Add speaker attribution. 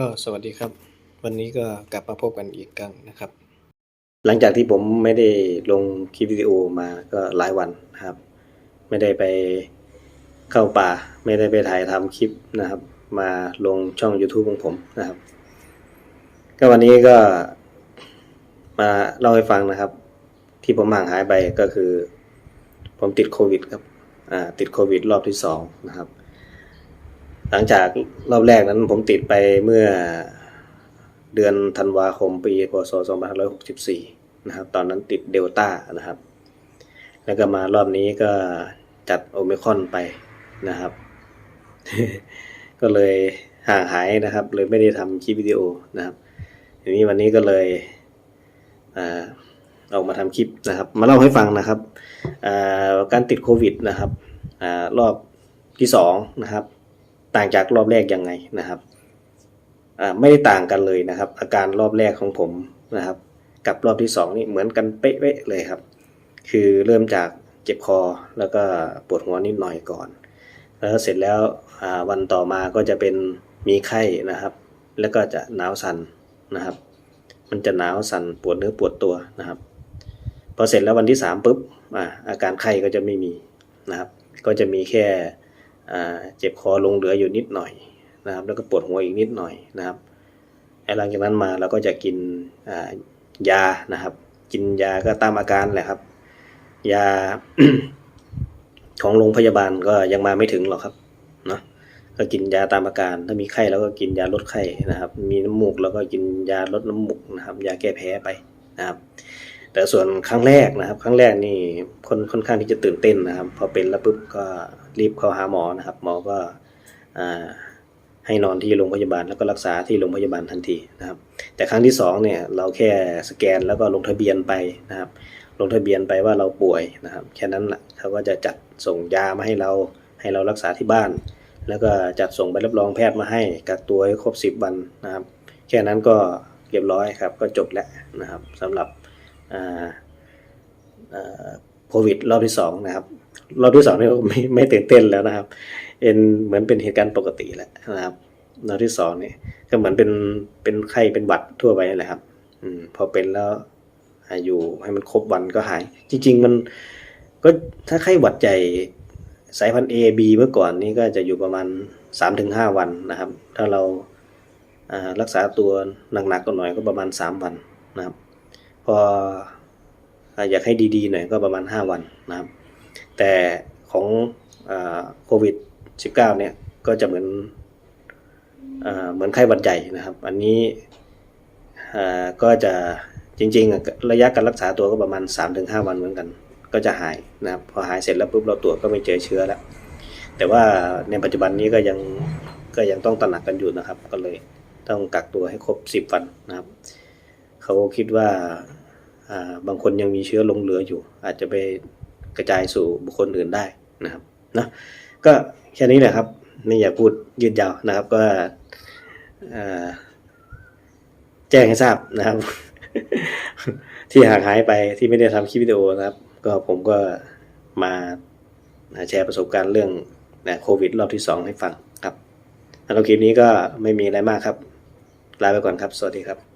Speaker 1: ก็สวัสดีครับ วันนี้ก็กลับมาพบกันอีกครั้งนะครับ
Speaker 2: หลังจากที่ผมไม่ได้ลงคลิปวิดีโอมาก็หลายวันนะครับ ไม่ได้ไปเข้าป่า ไม่ได้ไปถ่ายทำคลิปนะครับ มาลงช่อง YouTube ของผมนะครับ ก็วันนี้ก็มาเล่าให้ฟังนะครับ ที่ผมห่างหายไปก็คือ ผมติดโควิดครับอ่าติดโควิดรอบที่สองนะครับ หลังจากรอบแรกนั้นผมติดไปเมื่อเดือนธันวาคมปี พศ 2564 นะครับ ตอนนั้นติดเดลต้านะครับ แล้วก็มารอบนี้ก็จัดโอมิคอนไปนะครับ ก็เลยห่างหายนะครับ เลยไม่ได้ทำคลิปวิดีโอนะครับทีนี้วันนี้ก็เลยอออกมาทำคลิปนะครับ มาเล่าให้ฟังนะครับการติดโควิดนะครับอรอบที่สองนะครับ ต่างจากรอบแรกยังไงนะครับไม่ได้ต่างกันเลยนะครับ อาการรอบแรกของผมนะครับ กับรอบที่สองนี่เหมือนกันเป๊ะเลยครับ คือเริ่มจากเจ็บคอแล้วก็ปวดหัวนิดหน่อยก่อน แล้วเสร็จแล้ววันต่อมาก็จะเป็นมีไข้นะครับ แล้วก็จะหนาวสั่นนะครับ มันจะหนาวสั่นปวดเนื้อปวดตัวนะครับ พอเสร็จแล้ววันที่สามปุ๊บอาอาการไข้ก็จะไม่มีนะครับ ก็จะมีแค่ เจ็บคอลงเหลืออยู่นิดหน่อยนะครับแล้วก็ปวดหัวอีกนิดหน่อยนะครับอ้หลังจากนั้นมาเราก็จะกินยานะครับ กินยาก็ตามอาการแหละครับ ยาของโรงพยาบาลก็ยังมาไม่ถึงหรอกครับเนาะก็กินยาตามอาการ ถ้ามีไข้แล้วก็กินยาลดไข้นะครับ มีน้ำมูกแล้วก็กินยาลดน้ำมูกนะครับ ยาแก้แพ้ไปนะครับ แต่ส่วนครั้งแรกนะครับ ครั้งแรกนี่คนค่อนข้างที่จะตื่นเต้นนะครับ พอเป็นแล้วปุ๊บก็รีบเข้าหาหมอนะครับ หมอก็ให้นอนที่โรงพยาบาลแล้วก็รักษาที่โรงพยาบาลทันทีนะครับ แต่ครั้งที่สองเนี่ยเราแค่สแกนแล้วก็ลงทะเบียนไปนะครับ ลงทะเบียนไปว่าเราป่วยนะครับแค่นั้นแหละเขาก็จะจัดส่งยามาให้เราให้เรารักษาที่บ้าน แล้วก็จัดส่งใบรับรองแพทย์มาให้กักตัวให้ครบ 10 วันนะครับ แค่นั้นก็เรียบร้อยครับก็จบแล้วนะครับสำหรับ โควิดรอบที่สองนะครับรอบที่สองนี่ไม่ไม่ตื่นเต้นแล้วนะครับเป็นเหมือนเป็นเหตุการณ์ปกติแล้วนะครับรอบที่สองนี่ก็เหมือนเป็นเป็นไข้เป็นหวัดทั่วไปนี่แหละครับ อืมพอเป็นแล้วอยู่ให้มันครบวันก็หาย จริง ๆ มันก็ถ้าไข้หวัดใหญ่สายพันธุ์ A B เมื่อก่อนนี้ก็จะอยู่ประมาณ 3-5 วันนะครับ ถ้าเราอ่ารักษาตัวหนักๆก็หน่อยก็ประมาณ 3 วันนะครับ พออยากให้ดีๆหน่อยก็ประมาณ 5 วันนะครับ แต่ของโควิด -19 เนี่ยก็จะเหมือนอเหมือนไข้หวัดใหญ่นะครับ อันนี้ก็จะจริงๆ ระยะการรักษาตัวก็ประมาณ 3-5 วันเหมือนกัน ก็จะหายนะครับพอหายเสร็จแล้วปุ๊บเราตรวจก็ไม่เจอเชื้อแล้ว แต่ว่าในปัจจุบันนี้ก็ยังก็ยังต้องตระหนักกันอยู่นะครับ ก็เลยต้องกักตัวให้ครบ 10 วันนะครับ เขาคิดว่าบางคนยังมีเชื้อลงเหลืออยู่ อาจจะไปกระจายสู่บุคคลอื่นได้นะครับนะก็แค่นี้แหละครับ ไม่อยากพูดยืดยาวนะครับก็แจ้งให้ทราบนะครับ ที่ห่างหายไปที่ไม่ได้ทำคลิปวิดีโอนะครับ ก็ผมก็มาแชร์ประสบการณ์เรื่องโควิดรอบที่สองให้ฟังครับสำหรับคลิปนี้ก็ไม่มีอะไรมากครับ ลาไปก่อนครับ สวัสดีครับ